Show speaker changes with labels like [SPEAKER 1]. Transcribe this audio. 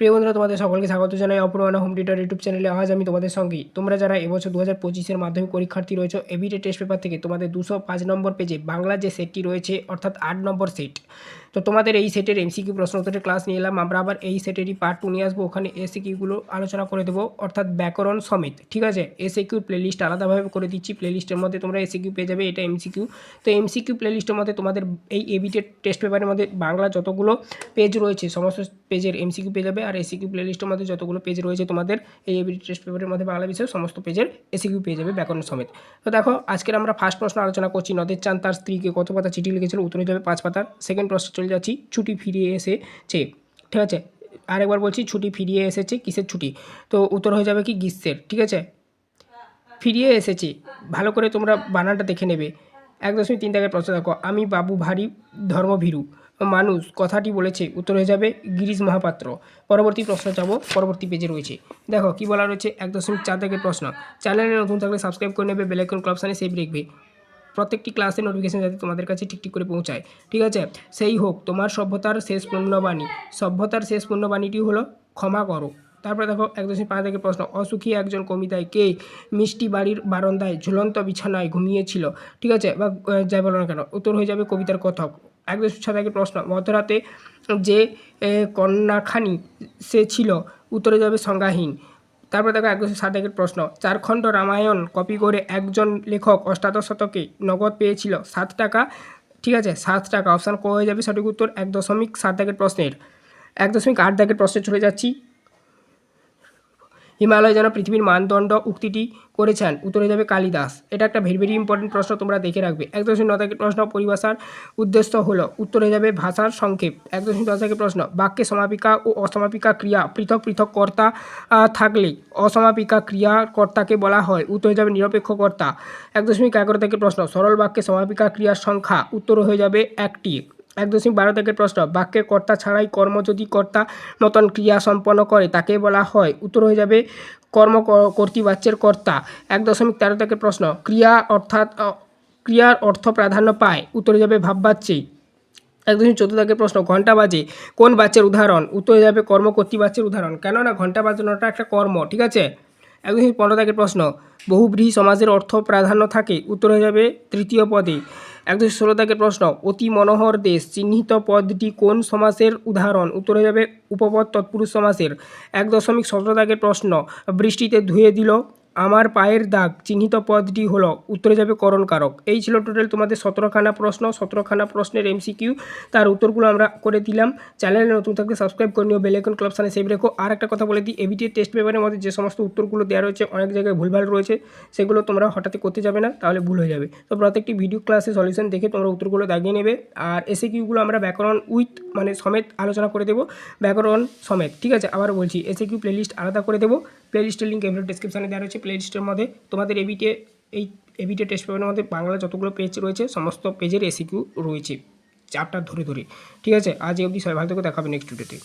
[SPEAKER 1] প্রিয় বন্ধুরা তোমাদের সকলকে স্বাগত জানাই। অপরাহ হোম টিউটার ইউটিউব চ্যানেলে আজ আমি তোমাদের সঙ্গে। তোমরা যারা এবছর দু হাজার পঁচিশের মাধ্যমিক পরীক্ষার্থী রয়েছে এবিটে টেস্ট পেপার থেকে তোমাদের দুশো পাঁচ নম্বর পেজে বাংলা যে সেটটি রয়েছে, অর্থাৎ আট নম্বর সেট তো তোমাদের এই সেটের এমসিকিউ প্রশ্ন উত্তরের ক্লাস নিয়ে এলাম। আমরা আবার এই সেটেরই পার্ট টু নিয়ে আসব। ওখানে এসিকিউগুলো আলোচনা করে দেবো। অর্থাৎ ব্যাকরণ সমেত, ঠিক আছে? এসিকিউর প্লেলিস্ট আলাদাভাবে করে দিচ্ছি। প্লেলিস্টের মধ্যে তোমরা এসিকিউ পেয়ে যাবে, এটা এমসিকিউ তো এমসিকিউ প্লেলিস্টের মধ্যে তোমাদের এই এবিটের টেস্ট পেপারের মধ্যে বাংলা যতগুলো পেজ রয়েছে, সমস্ত পেজের এমসিকিউ পেয়ে যাবে। আর এসিকিউ প্লেলিস্টের মধ্যে যতগুলো পেজ রয়েছে তোমাদের, এই এবিটি টেস্ট পেপারের মধ্যে বাংলা বিষয়ে, সমস্ত পেজের এসিকিউ পেয়ে যাবে ব্যাকরণ সমেত। তো দেখো, আজকের আমরা ফার্স্ট প্রশ্ন আলোচনা করছি। নদের চান তার স্ত্রীকে কত পাতা চিঠি লিখেছিল? উত্তর যাবে পাঁচ পাতার সেকেন্ড প্রশ্ন চলে যাচ্ছি, ছুটি ফিরিয়ে এসেছে। ঠিক আছে, আরেকবার বলছি ছুটি ফিরিয়ে এসেছে, কিসের ছুটি? তো উত্তর হয়ে যাবে কি গ্রীষ্মের, ঠিক আছে? ফিরিয়ে এসেছে, ভালো করে তোমরা বানানটা দেখে নেবে। এক দশমিক তিন দাগের প্রশ্ন দেখো, আমি বাবু ভারী ধর্মভীরু, মানুষ, কথাটি বলেছে, উত্তর হয়ে যাবে গিরিশ মহাপাত্র। পরবর্তী প্রশ্ন যাব পরবর্তী পেজে রয়েছে। দেখো, কি বলা রয়েছে? এক দশমিক চার দাগের প্রশ্ন। চ্যানেলে নতুন থাকলে সাবস্ক্রাইব করে নেবে বেলাইকন ক্লাবসানে সেভ রাখবে। প্রত্যেকটি ক্লাসের নোটিফিকেশন যাতে তোমাদের কাছে ঠিক ঠিক করে পৌঁছায়। ঠিক আছে? সেই হোক, তোমার সভ্যতার শেষ পূর্ণবাণী। সভ্যতার শেষ পূর্ণবাণীটি হলো, ক্ষমা করো। তারপরে দেখো, এক দশমিক পাঁচ থেকে প্রশ্ন, অসুখী একজন কমিতায় কে? মিষ্টি বাড়ির বারান্দায় ঝুলন্ত বিছানায় ঘুমিয়েছিল। ঠিক আছে? বা যাই বলো না কেন, উত্তর হয়ে যাবে কবিতার কথক। এক দশমিক ছয় থেকে প্রশ্ন, মধ্যরাতে যে কন্যাখানি সে ছিল, উত্তরে যাবে সংজ্ঞাহীন। তারপরে দেখো একশো সাত একের প্রশ্ন। চারখণ্ড রামায়ণ কপি করে একজন লেখক অষ্টাদশ শতকে নগদ পেয়েছিল সাত টাকা। ঠিক আছে, সাত টাকা। অপশান ক হয়ে যাবে সঠিক উত্তর, এক দশমিক সাত দাগের প্রশ্নের। এক দশমিক আট দাগের প্রশ্নে চলে যাচ্ছি। হিমালয় যেন পৃথিবীর মানদণ্ড উক্তিটি করেছেন। উত্তরে যাবে কালিদাস। এটা একটা ভেরি ভেরি ইম্পর্টেন্ট প্রশ্ন তোমরা দেখে রাখবে। এক দশমিক ন প্রশ্ন পরিভাষার উদ্দেশ্য হলো, উত্তরে যাবে ভাষার সংক্ষেপ। এক দশমিক দশ প্রশ্ন, বাক্যে সমাপিকা ও অসমাপিকা ক্রিয়া পৃথক পৃথক কর্তা থাকলে অসমাপিকা ক্রিয়া কর্তাকে বলা হয়। উত্তরে যাবে নিরপেক্ষ কর্তা। এক দশমিক এগারো থেকে প্রশ্ন, সরল বাক্যে সমাপিকা ক্রিয়ার সংখ্যা উত্তর হয়ে যাবে একটি। এক দশমিক বারো থেকে প্রশ্ন বাক্যে কর্তা ছাড়াই কর্ম যদি কর্তা নতুন ক্রিয়া সম্পন্ন করে, তাকে বলা হয়, উত্তর হয়ে যাবে, কর্ম কর্তৃবাচ্যের কর্তা। এক দশমিক তেরো থেকে প্রশ্ন, ক্রিয়া অর্থাৎ ক্রিয়ার অর্থ প্রাধান্য পায়, উত্তরে যাবে ভাববাচ্যে। এক দশমিক চোদ্দ থেকে প্রশ্ন ঘণ্টা বাজে, কোন বাচ্চার উদাহরণ? উত্তরে যাবে কর্ম কর্তৃবাচ্যের উদাহরণ, কেননা ঘণ্টা বাজানোটা একটা কর্ম, ঠিক আছে? এক দশমিক পনেরো থেকে প্রশ্ন, বহুব্রীহি সমাজের অর্থ প্রাধান্য থাকে, উত্তর হয়ে যাবে তৃতীয় পদে। এক দশমিক ষোলো থেকে প্রশ্ন, অতি মনোহর দেশ, চিহ্নিত পদটি কোন সমাসের উদাহরণ? উত্তর হয়ে যাবে, উপপদ তৎপুরুষ সমাসের। এক দশমিক সতেরো দাগের প্রশ্ন, বৃষ্টিতে ধুয়ে দিল আমার পায়ের দাগ চিহ্নিত পদটি হলো, উত্তরে যাবে করণকারক এই ছিল টোটাল তোমাদের সতেরোখানা প্রশ্ন, সতেরোখানা প্রশ্নের এমসিকিউ তার উত্তরগুলো আমরা করে দিলাম। চ্যানেলে নতুন থাকলে সাবস্ক্রাইব করে নিও বেলাইকন ক্লাব সানে সেভ রেখো। আর একটা কথা বলে দিই এবিটি টেস্ট পেপারের মধ্যে যে সমস্ত উত্তরগুলো দেওয়া রয়েছে, অনেক জায়গায় ভুলভাল রয়েছে, সেগুলো তোমরা হঠাৎ করতে যাবে না, তাহলে ভুল হয়ে যাবে। তো প্রত্যেকটি ভিডিও ক্লাসে সলিউশন দেখে তোমরা উত্তরগুলো দাগিয়ে নেবে। আর এসে কিউগুলো আমরা ব্যাকরণ উইথ মানে সমেত আলোচনা করে দেবো, ব্যাকরণ সমেত। ঠিক আছে আবার বলছি এসে কিউ প্লেলিস্ট আলাদা করে দেবো। প্লেলিস্টের লিঙ্ক এগুলো ডিসক্রিপশানে দেওয়া রয়েছে। প্লেলিস্টের মধ্যে তোমাদের এবিটে এই এবিটে টেস্ট পেপারের মধ্যে বাংলা যতগুলো পেজ রয়েছে, সমস্ত পেজের এসিকিউ রয়েছে। চারটা ধরে ধরে। ঠিক আছে? আজ অবধি সবাই ভালো থেকে দেখাবে নেক্সট ভিডিওতে